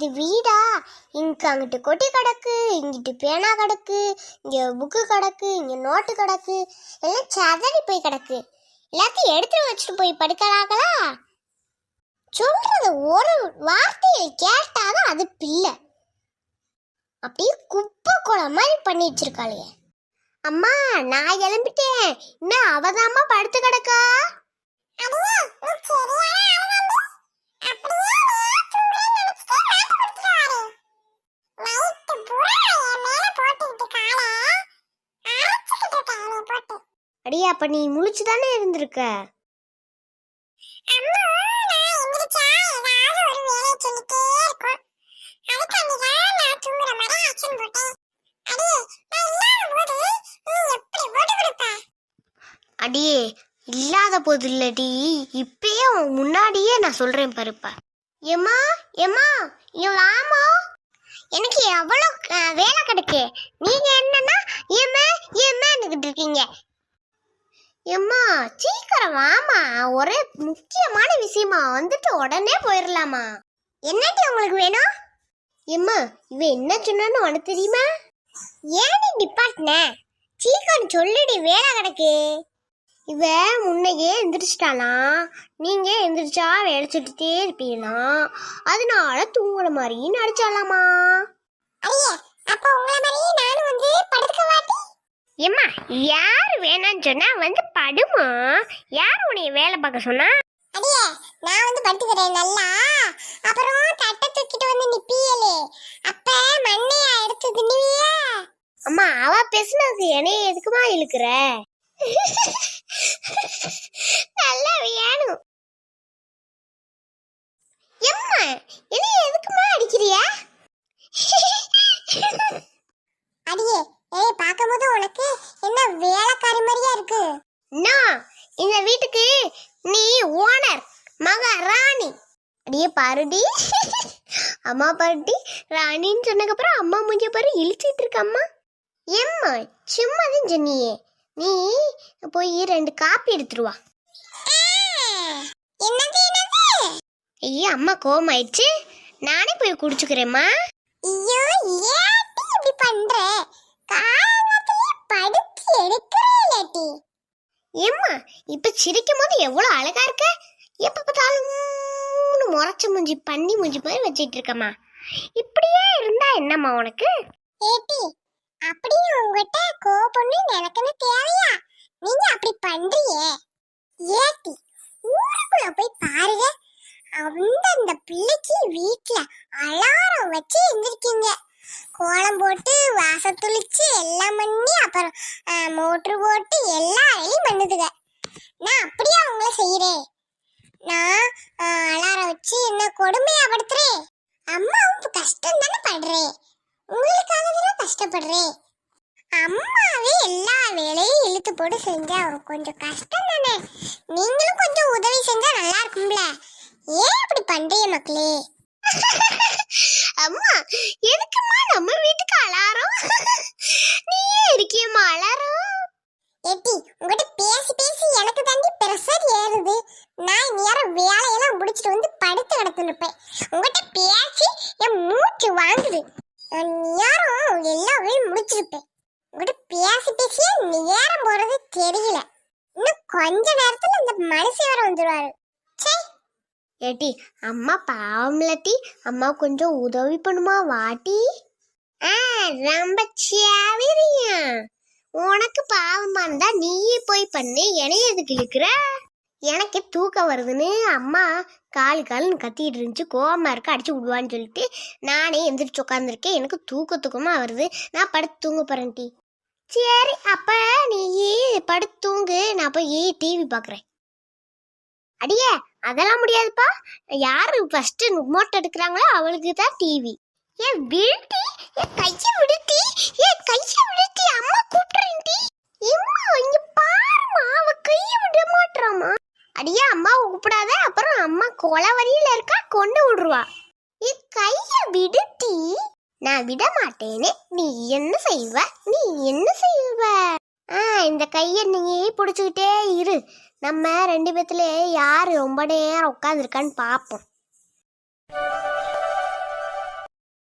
இது வீடா? இங்க அங்கிட்டு கொட்டி கிடக்கு இங்கிட்டு பேனா கிடக்கு இங்கே புக்கு கிடக்கு இங்கே நோட்டு கிடக்கு எல்லாம் சதறி போய் கிடக்கு. எல்லாத்தையும் எடுத்து வச்சுட்டு போய் படுக்கலாங்களா சொல்கிறத ஒரு வார்த்தையை கேட்டாதான் அது பிள்ளை. அப்படியே குப்பை குளம் மாதிரி பண்ணி வச்சிருக்காளே. அம்மா நான் எழும்பிட்டேன் இன்னும் அவதாம்மா படுத்து கிடக்கா? அடியே அப்ப நீ முழிச்சு தானே இருந்திருக்க அடியே இல்லாத போது இல்லடி. இப்பயே உன் முன்னாடியே நான் சொல்றேன் பாருப்பா. ஏம்மா ஏம்மா இங்க வாமா எனக்கு எவ்வளோ வேலை கிடக்கு. நீங்க என்னன்னா ஏம்மா ஏம்மான்னுகிட்டு இருக்கீங்க. ஏம்மா சீக்கிரம் வாமா ஒரே முக்கியமான விஷயமா வந்துட்டு உடனே போயிடலாமா என்னடி உங்களுக்கு வேணும்? ஏம்மா இவ என்ன சொன்னான்னு உனக்கு தெரியுமா? ஏன் டிபார்ட்ன சீக்கிரம் சொல்லுடி வேலை கிடக்கு. இவ முன்னையே எந்திரிச்சிட்டாலாம் நீங்க எந்திரிச்சா வேலை சுட்டுட்டே இருப்பீங்களாம் அதனால தூங்குற மாதிரி நடிச்சாலாமா? அப்ப உங்கள மாதிரி நானும் வந்து படுக்க மாட்டி ஏம்மா யார் வேணாம்னு சொன்னா வந்து படுமா? யார் உன்னைய வேலை பார்க்க சொன்னா? அடியே நான் வந்து படுத்துக்கிறேன் நல்லா. அப்புறம் தட்டை தூக்கிட்டு வந்து நிப்பியலே அப்ப மண்ணையா எடுத்து தின்னுவியே? அம்மா அவ பேசுனதுக்கு என்னைய எதுக்குமா இழுக்கிற? நல்லா வேணும் எம்மா என்னைய எதுக்குமா அடிக்கிறிய அடியே ஏய் பார்க்கும்போது உனக்கு என்ன வேலைக்காரி மாதிரியா இருக்கு அண்ணா இந்த வீட்டுக்கு நீ ஓனர் மகாராணி அடியே பாருடி. அம்மா பாருடி. ராணின்னு சொன்னதுக்கப்புறம் அம்மா மூஞ்ச பாரு இழிச்சிட்டு இருக்க அம்மா. ஏம்மா சும்மா தான் சொன்னியே. நீ போய் ரெண்டு காப்பி எடுத்துட்டு வா. என்னது என்னது? ஐயோ அம்மா கோவம் ஆயிடுச்சு நானே போய் குடிச்சுக்கிறேம்மா. ஐயோ ஏட்டி இப்படி பண்ற? படுத்து எடுக்கிறேட்டி ஏம்மா இப்ப சிரிக்கும் போது எவ்வளவு அழகா இருக்க? எப்ப பார்த்தாலும் முறைச்ச மூஞ்சி பண்ணி மூஞ்சி போய் வச்சிட்டு இருக்கம்மா. இப்படியே இருந்தா என்னம்மா உனக்கு? ஏட்டி அப்படி உங்ககிட்ட கோபம்னு எனக்குன்னு தேவையா? நீங்க அப்படி பண்றியே ஏட்டி ஊருக்குள்ள போய் பாருங்க. அந்தந்த பிள்ளைக்கு வீட்டுல அலாரம் வச்சு எந்திரிக்கீங்க. கோலம் போட்டு வாச துளிச்சு எல்லாம் பண்ணி அப்புறம் மோட்ரு போட்டு எல்லாம் வேலையும் பண்ணுதுங்க நான் அப்படியே அவங்கள செய்யறேன் நான் அலாரம் வச்சு என்ன கொடுமையா படுத்துறேன் அம்மாவும் கஷ்டம் தானே படுறேன் உங்களுக்காக தான் கஷ்டப்படுறேன். அம்மாவே எல்லா வேலையும் இழுத்து போட்டு செஞ்சா கொஞ்சம் கஷ்டம் தானே. நீங்களும் கொஞ்சம் உதவி செஞ்சா நல்லா இருக்கும்ல. ஏன் இப்படி பண்றீங்க மக்களே? அம்மா எதுக்குமா நம்ம வீட்டுக்கு அலாரம்? நீயே இருக்கியம்மா அலாரம். எட்டி உங்ககிட்ட பேசி பேசி எனக்கு தாண்டி பிரஷர் ஏறுது. நான் நேரம் வேலையெல்லாம் முடிச்சிட்டு வந்து படுத்து கிடந்துன்னு இருப்பேன். உங்ககிட்ட பேசி என் மூச்சு வாங்குது. நேரம் எல்லா வேலையும் முடிச்சிருப்பேன். உங்ககிட்ட பேசி பேசியே நேரம் போறது தெரியல. இன்னும் கொஞ்ச நேரத்துல இந்த மனுஷன் வேற வந்துருவாரு. ஏட்டி அம்மா பாவம்லட்டி அம்மா கொஞ்சம் உதவி பண்ணுமா வாட்டி? ஆ ரொம்ப சேவிரியா உனக்கு பாவமா இருந்தா நீயே போய் பண்ணு. என்னைய எதுக்கு இருக்கிற எனக்கு தூக்கம் வருதுன்னு அம்மா காலு காலுன்னு கத்திக்கிட்டு இருந்துச்சு. கோவமாக இருக்க அடிச்சு விடுவான்னு சொல்லிட்டு நானே எந்திரிச்சு உட்காந்துருக்கேன் எனக்கு தூக்க தூக்கமாக வருது. நான் படுத்து தூங்க போகிறேன் டி. சரி அப்போ நீ படுத்து தூங்கு. நான் போய் டிவி பார்க்குறேன் அடியே அதெல்லாம் முடியாதுப்பா. யார் ஃபஸ்ட்டு ரிமோட் எடுக்கிறாங்களோ அவளுக்கு தான் டிவி ஏன் விழுட்டி என் கையை விடு கொலை இருக்கா கொண்டு விடுவா என் கைய விடுட்டி நான் விட மாட்டேனே நீ என்ன செய்வ? நீ என்ன செய்வ? ஆ இந்த கையை நீ பிடிச்சிக்கிட்டே இரு. நம்ம ரெண்டு பேத்துல யார் ரொம்ப நேரம் உட்காந்துருக்கான்னு பார்ப்போம்